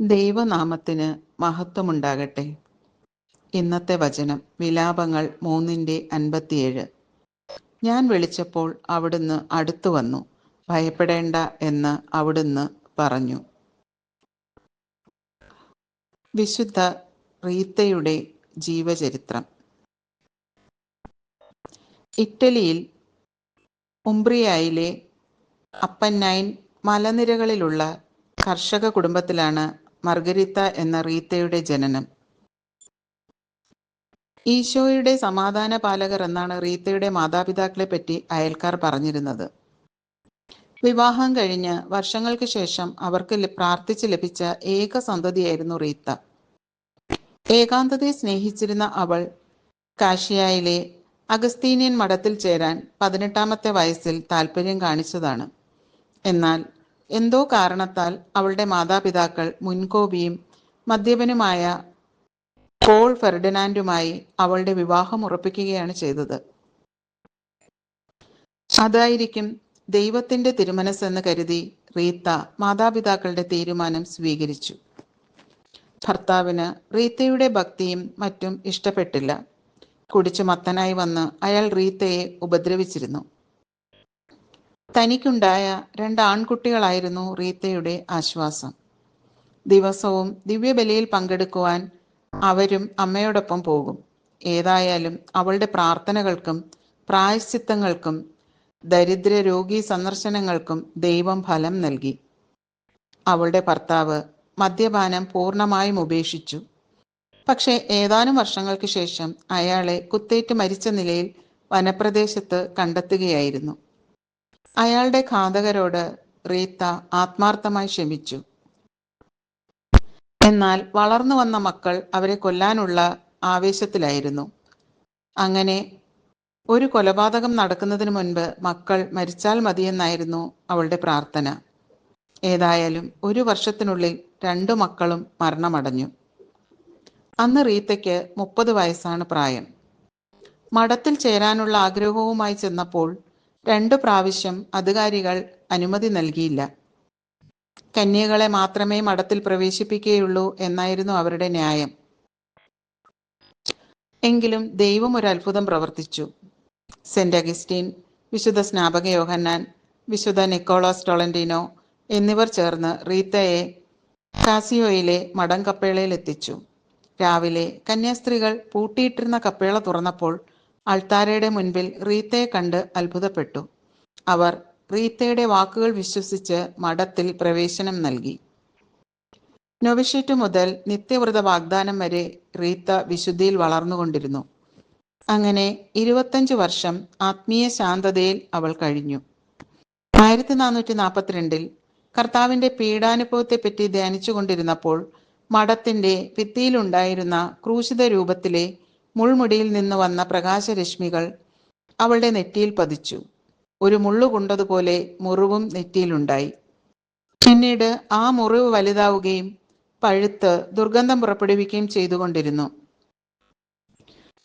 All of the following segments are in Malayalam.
ദൈവനാമത്തിന് മഹത്വമുണ്ടാകട്ടെ. ഇന്നത്തെ വചനം വിലാപങ്ങൾ മൂന്നിന്റെ അൻപത്തിയേഴ്. ഞാൻ വിളിച്ചപ്പോൾ അവിടുന്ന് അടുത്തു വന്നു. ഭയപ്പെടേണ്ട എന്ന് അവിടുന്ന് പറഞ്ഞു. വിശുദ്ധ റീത്തയുടെ ജീവചരിത്രം. ഇറ്റലിയിൽ ഉംബ്രിയായിലെ അപ്പന്നൈൻ മലനിരകളിലുള്ള കർഷക കുടുംബത്തിലാണ് മർഗരിത്ത എന്ന റീത്തയുടെ ജനനം. ഈശോയുടെ സമാധാന പാലകർ എന്നാണ് റീത്തയുടെ മാതാപിതാക്കളെ പറ്റി അയൽക്കാർ പറഞ്ഞിരുന്നത്. വിവാഹം കഴിഞ്ഞ് വർഷങ്ങൾക്ക് ശേഷം അവർക്ക് പ്രാർത്ഥിച്ച് ലഭിച്ച ഏക സന്തതിയായിരുന്നു റീത്ത. ഏകാന്തതയെ സ്നേഹിച്ചിരുന്ന അവൾ കാഷിയായിലെ അഗസ്തീനിയൻ മഠത്തിൽ ചേരാൻ പതിനെട്ടാമത്തെ വയസ്സിൽ താല്പര്യം കാണിച്ചതാണ്. എന്നാൽ എന്തോ കാരണത്താൽ അവളുടെ മാതാപിതാക്കൾ മുൻകോപിയും മദ്യപനുമായ പോൾ ഫെർഡിനാൻഡുമായി അവളുടെ വിവാഹം ഉറപ്പിക്കുകയാണ് ചെയ്തത്. അതായിരിക്കും ദൈവത്തിന്റെ തിരുമനസ്സെന്ന് കരുതി റീത്ത മാതാപിതാക്കളുടെ തീരുമാനം സ്വീകരിച്ചു. ഭർത്താവിന് റീത്തയുടെ ഭക്തിയും മറ്റും ഇഷ്ടപ്പെട്ടില്ല. കുടിച്ചു മത്തനായി വന്ന് അയാൾ റീത്തയെ ഉപദ്രവിച്ചിരുന്നു. തനിക്കുണ്ടായ രണ്ട് ആൺകുട്ടികളായിരുന്നു റീത്തയുടെ ആശ്വാസം. ദിവസവും ദിവ്യബലിയിൽ പങ്കെടുക്കുവാൻ അവരും അമ്മയോടൊപ്പം പോകും. ഏതായാലും അവളുടെ പ്രാർത്ഥനകൾക്കും പ്രായശ്ചിത്തങ്ങൾക്കും ദരിദ്ര രോഗി സന്ദർശനങ്ങൾക്കും ദൈവം ഫലം നൽകി. അവളുടെ ഭർത്താവ് മദ്യപാനം പൂർണമായും ഉപേക്ഷിച്ചു. പക്ഷേ ഏതാനും വർഷങ്ങൾക്ക് ശേഷം അയാളെ കുത്തേറ്റ് മരിച്ച നിലയിൽ വനപ്രദേശത്ത് കണ്ടെത്തുകയായിരുന്നു. അയാളുടെ ഘാതകരോട് റീത്ത ആത്മാർത്ഥമായി ക്ഷമിച്ചു. എന്നാൽ വളർന്നു വന്ന മക്കൾ അവരെ കൊല്ലാനുള്ള ആവേശത്തിലായിരുന്നു. അങ്ങനെ ഒരു കൊലപാതകം നടക്കുന്നതിന് മുൻപ് മക്കൾ മരിച്ചാൽ മതിയെന്നായിരുന്നു അവളുടെ പ്രാർത്ഥന. ഏതായാലും ഒരു വർഷത്തിനുള്ളിൽ രണ്ടു മക്കളും മരണമടഞ്ഞു. അന്ന് റീത്തയ്ക്ക് മുപ്പത് വയസ്സാണ് പ്രായം. മഠത്തിൽ ചേരാനുള്ള ആഗ്രഹവുമായി ചെന്നപ്പോൾ രണ്ടു പ്രാവശ്യം അധികാരികൾ അനുമതി നൽകിയില്ല. കന്യകളെ മാത്രമേ മഠത്തിൽ പ്രവേശിപ്പിക്കുകയുള്ളൂ എന്നായിരുന്നു അവരുടെ ന്യായം. എങ്കിലും ദൈവം ഒരു അത്ഭുതം പ്രവർത്തിച്ചു. സെന്റ് അഗസ്റ്റീൻ വിശുദ്ധ സ്നാപക യോഹന്നാൻ വിശുദ്ധ നിക്കോളോസ് ടൊളന്റിനോ എന്നിവർ ചേർന്ന് റീത്തയെ കാസിയോയിലെ മടം കപ്പേളയിൽ എത്തിച്ചു രാവിലെ കന്യാസ്ത്രീകൾ പൂട്ടിയിട്ടിരുന്ന കപ്പേള തുറന്നപ്പോൾ അൾത്താരയുടെ മുൻപിൽ റീത്തയെ കണ്ട് അത്ഭുതപ്പെട്ടു. അവർ റീത്തയുടെ വാക്കുകൾ വിശ്വസിച്ച് മഠത്തിൽ പ്രവേശനം നൽകി. നൊവിഷേറ്റ് മുതൽ നിത്യവ്രത വാഗ്ദാനം വരെ റീത്ത വിശുദ്ധിയിൽ വളർന്നുകൊണ്ടിരുന്നു. അങ്ങനെ ഇരുപത്തഞ്ച് വർഷം ആത്മീയ ശാന്തതയിൽ അവൾ കഴിഞ്ഞു. ആയിരത്തി നാനൂറ്റി നാൽപ്പത്തിരണ്ടിൽ കർത്താവിന്റെ പീഡാനുഭവത്തെപ്പറ്റി ധ്യാനിച്ചുകൊണ്ടിരുന്നപ്പോൾ മഠത്തിന്റെ ഭിത്തിയിലുണ്ടായിരുന്ന ക്രൂശിത രൂപത്തിലെ മുൾമുടിയിൽ നിന്ന് വന്ന പ്രകാശരശ്മികൾ അവളുടെ നെറ്റിയിൽ പതിച്ചു. ഒരു മുള്ളു കൊണ്ടതുപോലെ മുറിവും നെറ്റിയിലുണ്ടായി. പിന്നീട് ആ മുറിവ് വലുതാവുകയും പഴുത്ത് ദുർഗന്ധം പുറപ്പെടുവിക്കുകയും ചെയ്തുകൊണ്ടിരുന്നു.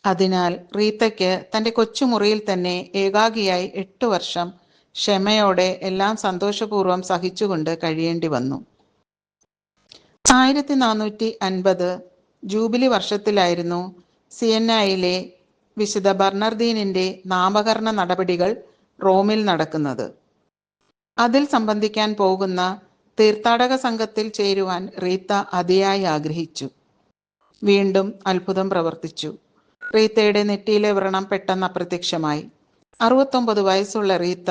അതിനാൽ റീത്തയ്ക്ക് തന്റെ കൊച്ചുമുറിയിൽ തന്നെ ഏകാഗിയായി എട്ടു വർഷം ക്ഷമയോടെ എല്ലാം സന്തോഷപൂർവം സഹിച്ചുകൊണ്ട് കഴിയേണ്ടി വന്നു. ആയിരത്തി നാനൂറ്റി അൻപത് ജൂബിലി വർഷത്തിലായിരുന്നു സിയന്നയിലെ വിശുദ്ധ ബർണർദീനിന്റെ നാമകരണ നടപടികൾ റോമിൽ നടക്കുന്നത്. അതിൽ സംബന്ധിക്കാൻ പോകുന്ന തീർത്ഥാടക സംഘത്തിൽ ചേരുവാൻ റീത്ത അതിയായി ആഗ്രഹിച്ചു. വീണ്ടും അത്ഭുതം പ്രവർത്തിച്ചു. റീത്തയുടെ നെറ്റിയിലെ വ്രണം പെട്ടെന്ന് അപ്രത്യക്ഷമായി. അറുപത്തൊമ്പത് വയസ്സുള്ള റീത്ത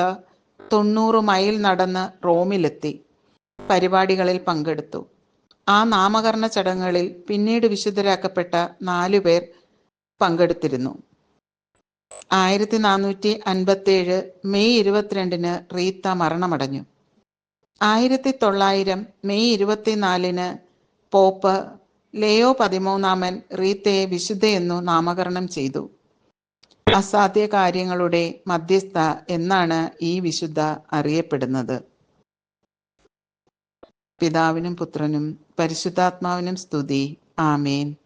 തൊണ്ണൂറ് മൈൽ നടന്ന് റോമിലെത്തി. പരിപാടികളിൽ പങ്കെടുത്തു. ആ നാമകരണ ചടങ്ങുകളിൽ പിന്നീട് വിശുദ്ധരാക്കപ്പെട്ട നാലുപേർ പങ്കെടുത്തിരുന്നു. ആയിരത്തി നാനൂറ്റി അൻപത്തേഴ് മെയ് ഇരുപത്തിരണ്ടിന് റീത്ത മരണമടഞ്ഞു. ആയിരത്തി തൊള്ളായിരം മെയ് ഇരുപത്തിനാലിന് പോപ്പ് ലേയോ പതിമൂന്നാമൻ റീത്തയെ വിശുദ്ധയെന്നു നാമകരണം ചെയ്തു. അസാധ്യ കാര്യങ്ങളുടെ മധ്യസ്ഥ എന്നാണ് ഈ വിശുദ്ധ അറിയപ്പെടുന്നത്. പിതാവിനും പുത്രനും പരിശുദ്ധാത്മാവിനും സ്തുതി. ആമേൻ.